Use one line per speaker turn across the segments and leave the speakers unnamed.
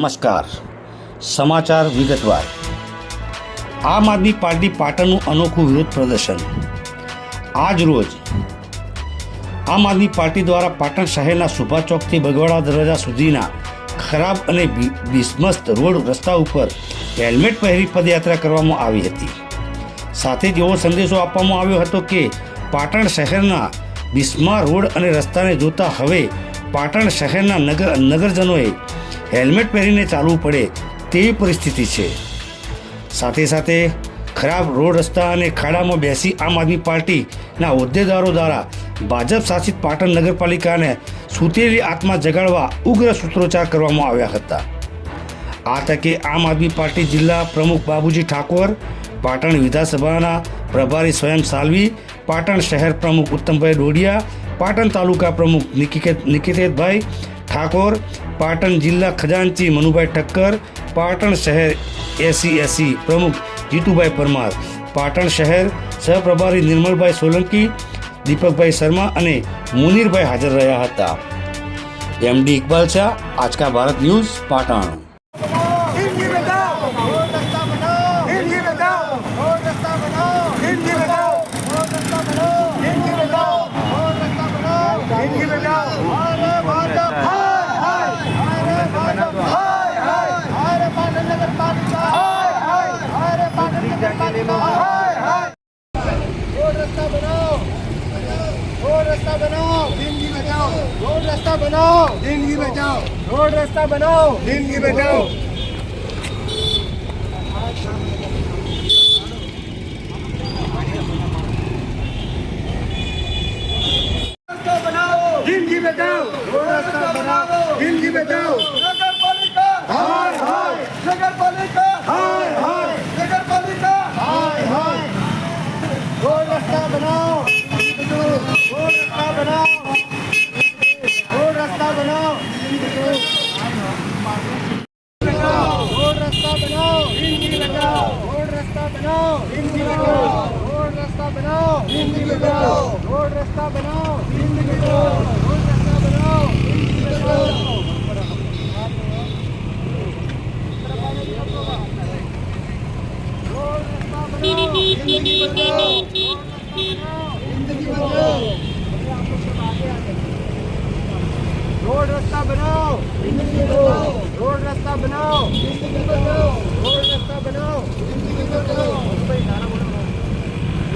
નમસ્કાર. સમાચાર વિગતવાર. આમ આદમી પાર્ટી પાટણનું અનોખું વિરોધ પ્રદર્શન. આજ રોજ આમ આદમી પાર્ટી દ્વારા પાટણ શહેરના સુભા ચોકથી બગવાડા દરવાજા સુધીના ખરાબ અને બિસ્મસ્ત રોડ રસ્તા ઉપર હેલ્મેટ પહેરી પદયાત્રા કરવામાં આવી હતી. સાથે જ એવો સંદેશો આપવામાં આવ્યો હતો કે પાટણ શહેરના બિસ્મા રોડ અને રસ્તાને જોતા હવે પાટણ શહેરના નગર નગરજનોએ હેલ્મેટ પહેરીને ચાલવું પડે તેવી પરિસ્થિતિ છે. સાથે સાથે ખરાબ રોડ રસ્તા અને ખાડામાં બેસી આમ આદમી પાર્ટીના હોદ્દેદારો દ્વારા ભાજપ શાસિત પાટણ નગરપાલિકાને સૂતેલી આત્મા જગાડવા ઉગ્ર સૂત્રોચ્ચાર કરવામાં આવ્યા હતા. આ તકે આમ આદમી પાર્ટી જિલ્લા પ્રમુખ બાબુજી ઠાકોર, પાટણ વિધાનસભાના પ્રભારી સ્વયં સાલવી, પાટણ શહેર પ્રમુખ ઉત્તમભાઈ ડોડિયા, પાટણ તાલુકા પ્રમુખ નિકિકેત નિકેતભાઈ ઠાકોર, પાટણ જિલ્લા ખજાનચી મનુભાઈ ઠક્કર, પાટણ શહેર એસી એસી પ્રમુખ જીતુભાઈ પરમાર, પાટણ શહેર સહપ્રભારી નિર્મલભાઈ સોલંકી, દીપકભાઈ શર્મા અને મુનીરભાઈ હાજર રહ્યા હતા.
MD Iqbal Shah Aaj Ka Bharat news, Patan. રસ્તા બનાવો. જિંદગી બચાવો. રોડ રસ્તા બનાવો. જિંદગી બચાવો. જિંદગી બચાવો. રોડ રસ્તા બનાવો. જિંદગી બચાવો. रोड रास्ता बनाओ जिंदगी बचाओ रोड रास्ता बनाओ जिंदगी बचाओ रोड रास्ता बनाओ जिंदगी बचाओ जिंदगी बचाओ रोड रास्ता बनाओ जिंदगी बचाओ रोड रास्ता बनाओ जिंदगी बचाओ रोड रास्ता बनाओ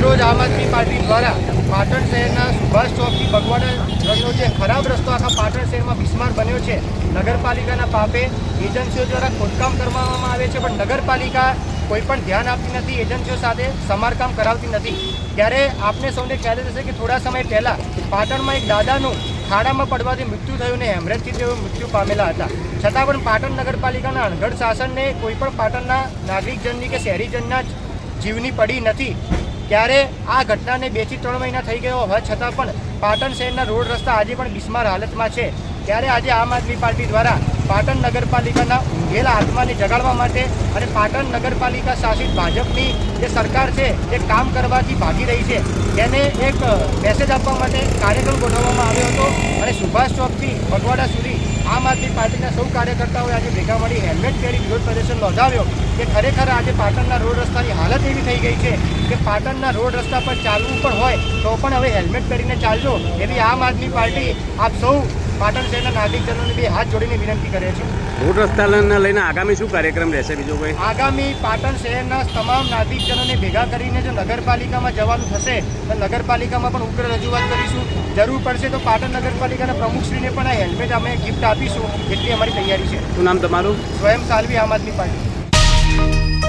આજરોજ આમ આદમી પાર્ટી દ્વારા પાટણ શહેરના સુભાષ ચોકથી બગવાડા રસ્તો જે ખરાબ રસ્તો આખા પાટણ શહેરમાં બિસ્માર બન્યો છે, નગરપાલિકાના પાપે એજન્સીઓ દ્વારા ખોદકામ કરવામાં આવે છે, પણ નગરપાલિકા કોઈ પણ ધ્યાન આપતી નથી, એજન્સીઓ સાથે સમારકામ કરાવતી નથી. ત્યારે આપને સૌને ખ્યાલ થશે કે થોડા સમય પહેલાં પાટણમાં એક દાદાનું ખાડામાં પડવાથી મૃત્યુ થયું ને હેમરેજથી તેઓ મૃત્યુ પામેલા હતા. છતાં પણ પાટણ નગરપાલિકાના અણઘડ શાસનને કોઈ પણ પાટણના નાગરિકજનની કે શહેરીજનના જીવની પડી નથી. ત્યારે આ ઘટનાને બેથી ત્રણ મહિના થઈ ગયો હોવા છતાં પણ પાટણ શહેરના રોડ રસ્તા આજે પણ બિસ્માર હાલતમાં છે. ત્યારે આજે આમ આદમી પાર્ટી દ્વારા પાટણ નગરપાલિકાના ઊંઘેલા આત્માને જગાડવા માટે અને પાટણ નગરપાલિકા શાસિત ભાજપની જે સરકાર છે, એ કામ કરવાથી ભાગી રહી છે. તેને એક મેસેજ આપવા માટે કાર્યક્રમ ગોઠવવામાં આવ્યો હતો અને સુભાષ ચોકથી ભગવાડા સુધી આમ આદમી પાર્ટીના સૌ કાર્યકર્તાઓએ આજે ભેગા મળી હેલ્મેટ પહેરી વિરોધ પ્રદર્શન નોંધાવ્યો કે ખરેખર આજે પાટણના રોડ રસ્તાની હાલત એવી થઈ ગઈ છે કે પાટણના રોડ રસ્તા પર ચાલવું પણ હોય તો પણ હવે હેલ્મેટ પહેરીને ચાલજો એવી આમ આદમી પાર્ટી આપ સૌ પાટણ શહેરના નાગરિકજનોને બે હાથ જોડીને વિનંતી કરીએ છે
ભૂટ રસ્તાને લઈને આગામી શું કાર્યક્રમ રહેશે બીજો કોઈ?
આગામી પાટણ શહેરના તમામ નાગરિકજનોને ભેગા કરીને જો નગરપાલિકામાં જવાનું થશે તો નગરપાલિકામાં પણ ઉગ્ર રજૂઆત કરીશું. જરૂર પડશે તો પાટણ નગરપાલિકાના પ્રમુખશ્રીને પણ આ હેલ્મેટ અમે ગિફ્ટ આપીશું એટલી અમારી તૈયારી છે.
શું નામ તમારું?
સ્વયં સાલવી આમ આદમી પાર્ટી.